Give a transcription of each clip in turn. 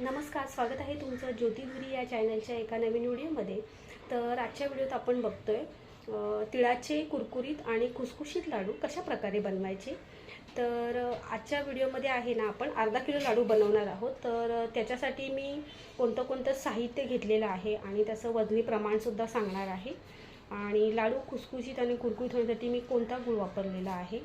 नमस्कार स्वागत आहे तुमचं ज्योतिधुरी या चॅनलच्या एका नवीन व्हिडिओमध्ये. तर आजच्या व्हिडिओत आपण बघतोय तिळाचे कुरकुरीत आणि खुसखुशीत लाडू कशा प्रकारे बनवायचे? तर आजच्या व्हिडिओमध्ये आहे ना आपण अर्धा किलो लाडू बनवणार आहोत. तर त्याच्यासाठी मी कोणतं कोणतं साहित्य घेतलेलं आहे आणि त्याचं वजनी प्रमाणसुद्धा सांगणार आहे. आणि लाडू खुसखुशीत आणि कुरकुरीत होण्यासाठी मी कोणता गूळ वापरलेला आहे?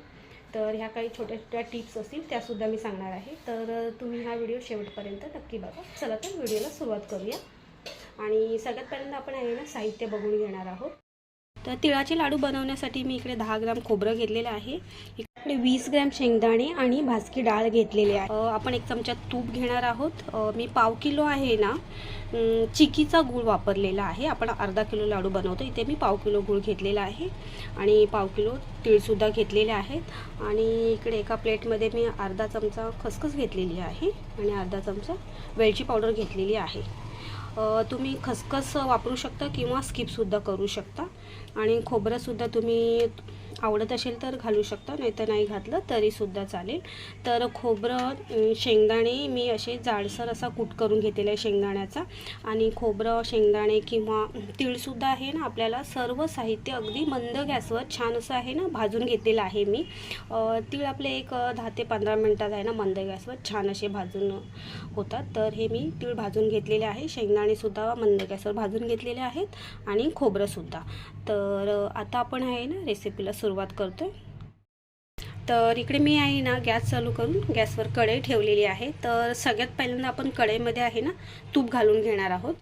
तर ह्या काही छोट्या छोट्या टिप्स असतील त्यासुद्धा मी सांगणार आहे. तर तुम्ही हा व्हिडिओ शेवटपर्यंत नक्की बघा. चला तर व्हिडिओला सुरुवात करूया. आणि सगळ्यात पहिल्यांदा आपण आहे ना साहित्य बघून घेणार आहोत. तर तिळाचे लाडू बनवण्यासाठी मी इकडे दहा ग्राम खोबरं घेतलेलं आहे. इकडे वीस ग्रॅम शेंगदाणे आणि भाजकी डाळ घेतलेली आहे. आपण एक चमचा तूप घेणार आहोत. मी पाव किलो आहे ना चिकीचा गूळ वापरलेला आहे. आपण अर्धा किलो लाडू बनवतो. इथे मी पाव किलो गूळ घेतलेला आहे आणि पाव किलो तीळसुद्धा घेतलेले आहेत. आणि इकडे एका प्लेटमध्ये मी अर्धा चमचा खसखस घेतलेली आहे आणि अर्धा चमचा वेलची पावडर घेतलेली आहे. तुम्ही खसखस वापरू शकता किंवा स्किपसुद्धा करू शकता. आणि खोबरंसुद्धा तुम्ही आवडत असेल तर घालू शकता नाही तर नाही घातलं तरीसुद्धा चालेल. तर खोबरं शेंगदाणे मी असे जाडसर असा कूट करून घेतलेला आहे शेंगदाण्याचा. आणि खोबरं शेंगदाणे किंवा तीळसुद्धा आहे ना आपल्याला सर्व साहित्य अगदी मंद गॅसवर छान असं आहे ना भाजून घेतलेलं आहे मी. तीळ आपले एक दहा ते पंधरा मिनटात आहे ना मंद गॅसवर छान असे भाजून होतात. तर हे मी तीळ भाजून घेतलेले आहे शेंगदाणेसुद्धा मंद गॅसवर भाजून घेतलेले आहेत आणि खोबरंसुद्धा. तर आता आपण आहे ना रेसिपीला सुरुवात करतो तर इकडे मी आहे ना गॅस चालू करून गॅसवर कढई ठेवलेली आहे. तर सगळ्यात पहिल्यांदा आपण कढईमध्ये आहे ना तूप घालून घेणार आहोत.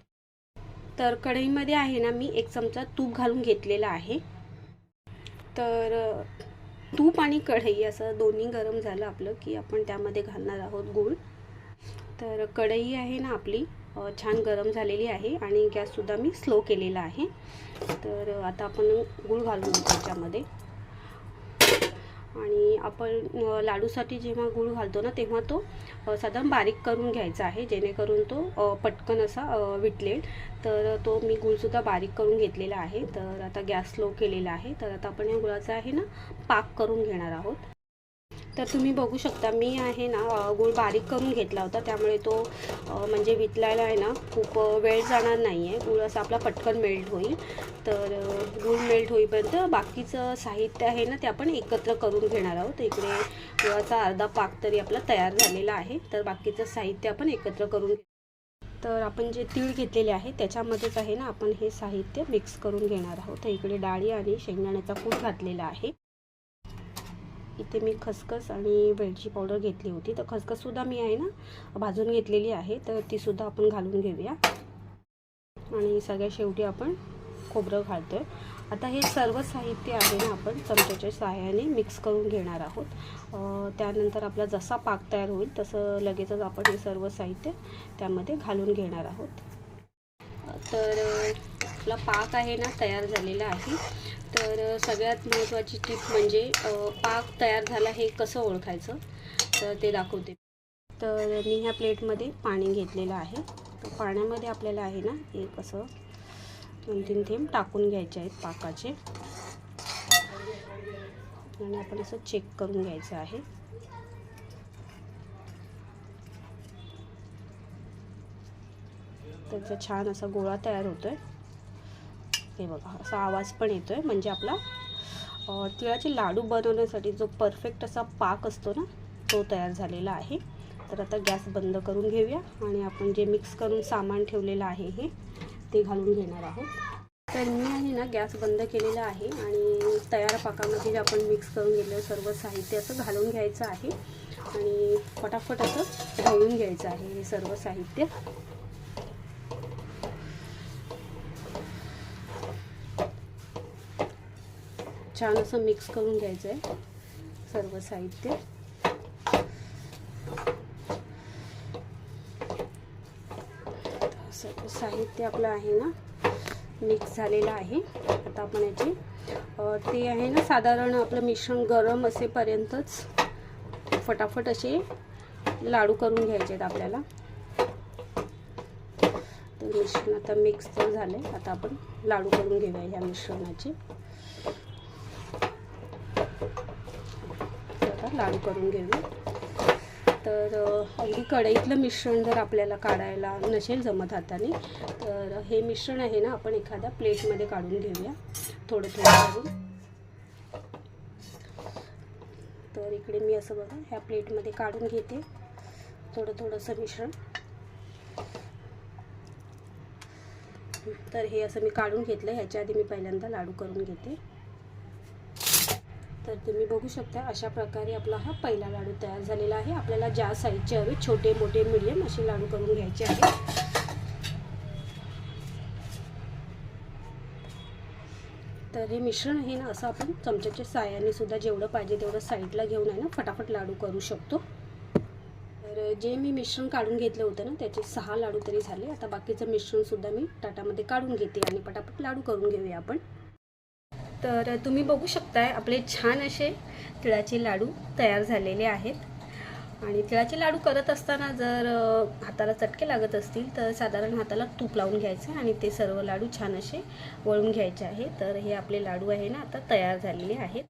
तर कढईमध्ये आहे ना मी एक चमचा तूप घालून घेतलेला आहे. तर तूप आणि कढई असं दोन्ही गरम झालं आपलं की आपण त्यामध्ये घालणार आहोत गूळ. तर कढई आहे ना आपली छान गरम झालेली आहे आणि गॅससुद्धा मी स्लो केलेला आहे. तर आता आपण गूळ घालून त्याच्यामध्ये. आणि आपण लाडूसाठी जेव्हा गूळ घालतो ना तेव्हा तो साधारण बारीक करून घ्यायचा आहे जेणेकरून तो पटकन असा विटलेल. तर तो मी गूळसुद्धा बारीक करून घेतलेला आहे. तर आता गॅस स्लो केलेला आहे. तर आता आपण या गुळाचा आहे ना पाक करून घेणार आहोत. तर तुम्ही बघू शकता मी आहे ना गूळ बारीक करून घेतला होता. त्यामुळे तो म्हणजे वितलायला आहे ना खूप वेळ जाणार नाही आहे गूळ असा आपला पटकन मेल्ट होईल. तर गूळ मेल्ट होईपर्यंत बाकीचं साहित्य आहे ना ते आपण एकत्र करून घेणार आहोत. इकडे गुळाचा अर्धा पाक तरी आपला तयार झालेला आहे. तर बाकीचं साहित्य आपण एकत्र करून तर आपण जे तीळ घेतलेले आहे त्याच्यामध्येच आहे ना आपण हे साहित्य मिक्स करून घेणार आहोत. तर इकडे डाळी आणि शेंगदाण्याचा कूट घातलेला आहे. इथे मी खसखस आणि वेलची पावडर घेतली होती. तर खसखससुद्धा मी आहे ना भाजून घेतलेली आहे. तर तीसुद्धा आपण घालून घेऊया. आणि सगळ्या शेवटी आपण खोबरं घालतो आहे आता हे सर्व साहित्य आहे ना आपण चमच्याच्या सहाय्याने मिक्स करून घेणार आहोत. त्यानंतर आपला जसा पाक तयार होईल तसं लगेचच आपण हे सर्व साहित्य त्यामध्ये घालून घेणार आहोत. तर आपला पाक आहे ना तयार झालेला आहे. तर सगळ्यात महत्त्वाची टीप म्हणजे पाक तयार झाला हे कसं ओळखायचं? तर ते दाखवते. तर मी ह्या प्लेटमध्ये पाणी घेतलेलं आहे. तर पाण्यामध्ये आपल्याला आहे ना एक असं दोन तीन थेंब टाकून घ्यायचे आहेत पाकाचे. आणि आपण असं चेक करून घ्यायचं आहे. त्याचा छान असा गोळा तयार होतोय. हे बघा असा आवाज पण येतो आहे म्हणजे आपला तिळाचे लाडू बनवण्यासाठी जो परफेक्ट असा पाक असतो ना तो तयार झालेला आहे. तर आता गॅस बंद करून घेऊया आणि आपण जे मिक्स करून सामान ठेवलेलं आहे हे ते घालून घेणार आहोत. तर मी आहे ना गॅस बंद केलेला आहे आणि तयार पाकामध्ये जे आपण मिक्स करून घेतलेलं सर्व साहित्य असं घालून घ्यायचं आहे. आणि फटाफट असं ढवळून घ्यायचं आहे हे सर्व साहित्य. छान असं मिक्स करून घ्यायचं आहे सर्व साहित्य. सर्व साहित्य आपलं आहे ना मिक्स झालेलं आहे. आता आपण याची ते आहे ना साधारण आपलं मिश्रण गरम असेपर्यंतच फटाफट असे लाडू करून घ्यायचे आहेत आपल्याला. तर मिश्रण आता मिक्स तर झालं आहे आता आपण लाडू करून घेऊया ह्या मिश्रणाचे. आता लाडू करून घेऊ. तर अगदी कढईतलं मिश्रण जर आपल्याला काढायला नसेल जमत हाताने तर हे मिश्रण आहे ना आपण एखाद्या प्लेटमध्ये काढून घेऊया. थोडं थोडं काढून तर इकडे मी असं बघा ह्या प्लेटमध्ये काढून घेते. थोडं थोडंसं मिश्रण. तर हे असं मी काढून घेतलं. ह्याच्या आधी मी पहिल्यांदा लाडू करून घेते. तर तुम्ही बघू शकता अशा प्रकारे आपला हा पहिला लाडू तयार झालेला आहे. आपल्याला ज्या साईजचे हवे छोटे मोठे मिडियम असे लाडू करून घ्यायचे आहेत. तर हे मिश्रण आहे ना असं आपण चमच्याच्या साह्याने सुद्धा जेवढं पाहिजे तेवढं साईडला घेऊन आहे ना फटाफट लाडू करू शकतो. तर जे मी मिश्रण काढून घेतलं होतं ना त्याचे सहा लाडू तरी झाले. आता बाकीचं मिश्रणसुद्धा मी ताटामध्ये काढून घेते आणि पटापट लाडू करून घेऊया आपण. तर तुम्ही बघू शकताय आपले छान असे तिळाचे लाडू तयार झालेले आहेत. आणि तिळाचे लाडू करत असताना जर हाताला चटके लागत असतील तर साधारण हाताला तूप लावून घ्यायचं आणि ते सर्व लाडू छान असे वळून घ्यायचे आहे तर हे आपले लाडू आहे ना आता तयार झालेले आहेत.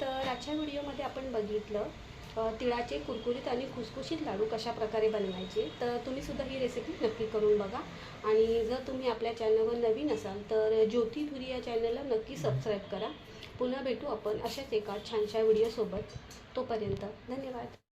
तर आजच्या व्हिडिओमध्ये आपण बघितलं तिळाचे कुरकुरीत आणि खुसखुशीत लाडू कशा प्रकारे बनवायचे तर तुम्ही सुद्धा ही रेसिपी नक्की करून बघा. आणि जर तुम्ही आपल्या चॅनलवर नवीन असाल तर ज्योती धुरी या चॅनलला नक्की सबस्क्राईब करा. पुन्हा भेटू आपण अशाच एका छानशा व्हिडिओसोबत तोपर्यंत धन्यवाद.